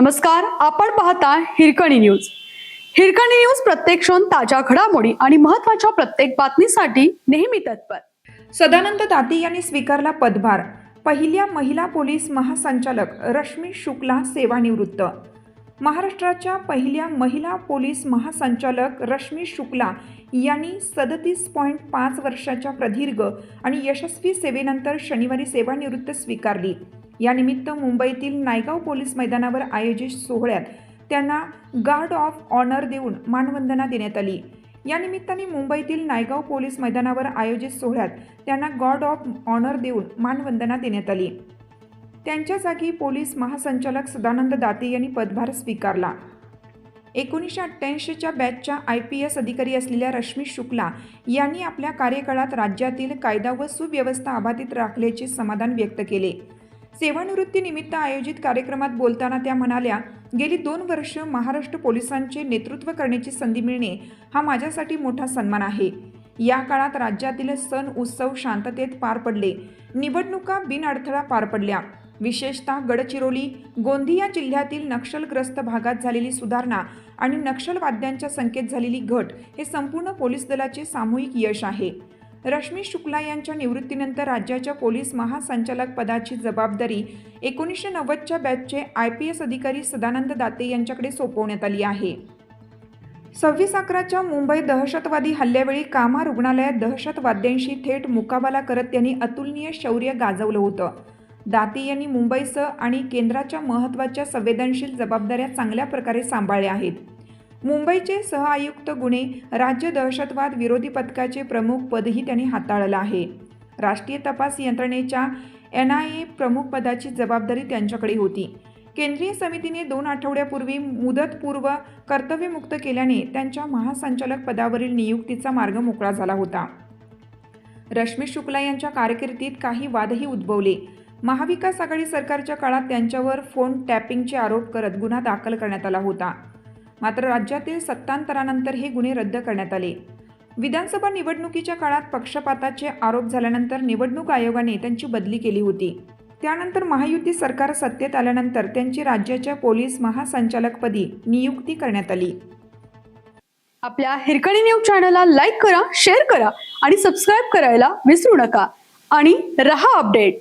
नमस्कार आपण पाहता हिरकणी न्यूज. हिरकणी न्यूज प्रत्येक क्षण ताज्या घडामोडी आणि महत्त्वाच्या प्रत्येक बातमीसाठी नेहमी तत्पर. सदानंद दाती यांनी स्वीकारला पदभार. पहिल्या महिला पोलीस महासंचालक रश्मी शुक्ला सेवानिवृत्त. महाराष्ट्राच्या पहिल्या महिला पोलीस महासंचालक रश्मी शुक्ला यांनी सदतीस पॉईंट पाच वर्षाच्या प्रदीर्घ आणि यशस्वी सेवेनंतर शनिवारी सेवानिवृत्त स्वीकारली. यानिमित्त मुंबईतील नायगाव पोलीस मैदानावर आयोजित सोहळ्यात त्यांना गार्ड ऑफ ऑनर देऊन मानवंदना देण्यात आली. या निमित्ताने मुंबईतील नायगाव पोलीस मैदानावर आयोजित सोहळ्यात त्यांना गॉड ऑफ ऑनर देऊन मानवंदना देण्यात आली. त्यांच्या जागी पोलीस महासंचालक सदानंद दाते यांनी पदभार स्वीकारला. एकोणीसशे अठ्ठ्याऐंशीच्या बॅचच्या आय पी एस अधिकारी असलेल्या रश्मी शुक्ला यांनी आपल्या कार्यकाळात राज्यातील कायदा व सुव्यवस्था अबाधित राखल्याचे समाधान व्यक्त केले. सेवानिवृत्तीनिमित्त आयोजित कार्यक्रमात बोलताना त्या म्हणाल्या गेली दोन वर्ष महाराष्ट्र पोलिसांचे नेतृत्व करण्याची संधी मिळणे हा माझ्यासाठी मोठा सन्मान आहे. या काळात राज्यातील सण उत्सव शांततेत पार पडले. निवडणुका बिनअडथळा पार पडल्या. विशेषतः गडचिरोली गोंदिया जिल्ह्यातील नक्षलग्रस्त भागात झालेली सुधारणा आणि नक्षलवाद्यांच्या संख्येत झालेली घट हे संपूर्ण पोलीस दलाचे सामूहिक यश आहे. रश्मी शुक्ला यांच्या निवृत्तीनंतर राज्याच्या पोलीस महासंचालक पदाची जबाबदारी एकोणीसशे नव्वदच्या बॅचचे आय पी एस अधिकारी सदानंद दाते यांच्याकडे सोपवण्यात आली आहे. सव्वीस अकराच्या मुंबई दहशतवादी हल्ल्यावेळी कामा रुग्णालयात दहशतवाद्यांशी थेट मुकाबला करत त्यांनी अतुलनीय शौर्य गाजवलं होतं. दाती यांनी मुंबईसह आणि केंद्राच्या महत्त्वाच्या संवेदनशील जबाबदाऱ्या चांगल्या प्रकारे सांभाळल्या आहेत. मुंबईचे सहआयुक्त गुन्हे राज्य दहशतवाद विरोधी पथकाचे प्रमुख पदही त्यांनी हाताळलं आहे. राष्ट्रीय तपास यंत्रणेच्या एन आय ए प्रमुख पदाची जबाबदारी त्यांच्याकडे होती. केंद्रीय समितीने दोन आठवड्यापूर्वी मुदतपूर्व कर्तव्यमुक्त केल्याने त्यांच्या महासंचालक पदावरील नियुक्तीचा मार्ग मोकळा झाला होता. रश्मी शुक्ला यांच्या कारकिर्दीत काही वादही उद्भवले. महाविकास आघाडी सरकारच्या काळात त्यांच्यावर फोन टॅपिंगचे आरोप करत गुन्हा दाखल करण्यात आला होता. मात्र राज्यातील सत्तांतरानंतर हे गुन्हे रद्द करण्यात आले. विधानसभा निवडणुकीच्या काळात पक्षपाताचे आरोप झाल्यानंतर निवडणूक आयोगाने त्यांची बदली केली होती. त्यानंतर महायुती सरकार सत्तेत आल्यानंतर त्यांची राज्याच्या पोलीस महासंचालकपदी नियुक्ती करण्यात आली. आपल्या हिरकणी न्यूज चॅनलला लाईक करा शेअर करा आणि सबस्क्राईब करायला विसरू नका. आणि रहा अपडेट.